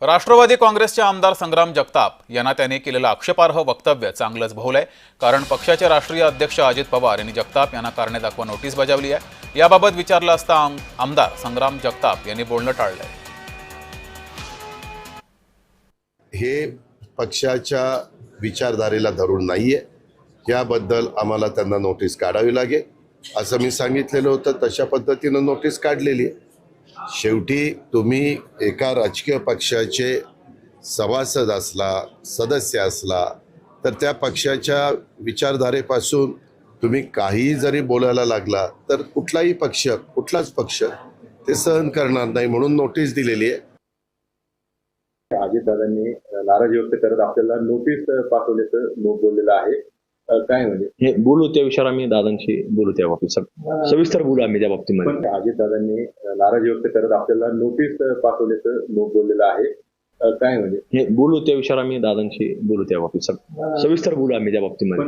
राष्ट्रवादी काँग्रेसचे आमदार संग्राम जगताप यांना त्यांनी केलेलं आक्षेपार्ह वक्तव्य चांगलंच भोवलंय. कारण पक्षाचे राष्ट्रीय अध्यक्ष अजित पवार यांनी जगताप यांना कारणे दाखवा नोटीस बजावली आहे. याबाबत विचारलं असता आम- आमदार संग्राम जगताप यांनी बोलणं टाळलंय. हे पक्षाच्या विचारधारेला धरून नाहीये. याबद्दल आम्हाला त्यांना नोटीस काढावी लागेल. असं मी सांगितलेलं होतं तशा पद्धतीनं नोटीस काढलेली आहे. शेवटी तुम्ही एका राजकीय पक्षाचे सभासद असला सदस्य असला तर त्या पक्षाच्या विचारधारेपासून तुम्ही काहीही जरी बोलायला लागला तर कुठलाही पक्ष कुठलाच पक्ष ते सहन करणार नाही म्हणून नोटीस दिलेली आहे. अजितदादांनी नाराजी व्यक्त करत आपल्याला नोटीस पाठवल्याचं बोललेलं आहे. काय म्हणजे? हे बोलू त्या विषयावर आम्ही दादांशी बोलू त्या बाबतीत. सग- सविस्तर बोलू आम्ही त्या बाबतीमध्ये. पण अजितदादांनी नाराजी व्यक्त करत आपल्याला नोटीस पाठवल्याचं नो- बोललेलं आहे. अ, काय म्हणजे? हे बोलू त्या विषयावर आम्ही दादांशी बोलू त्या बाबतीत. सग- सविस्तर बोलू आम्ही त्या बाबतीमध्ये.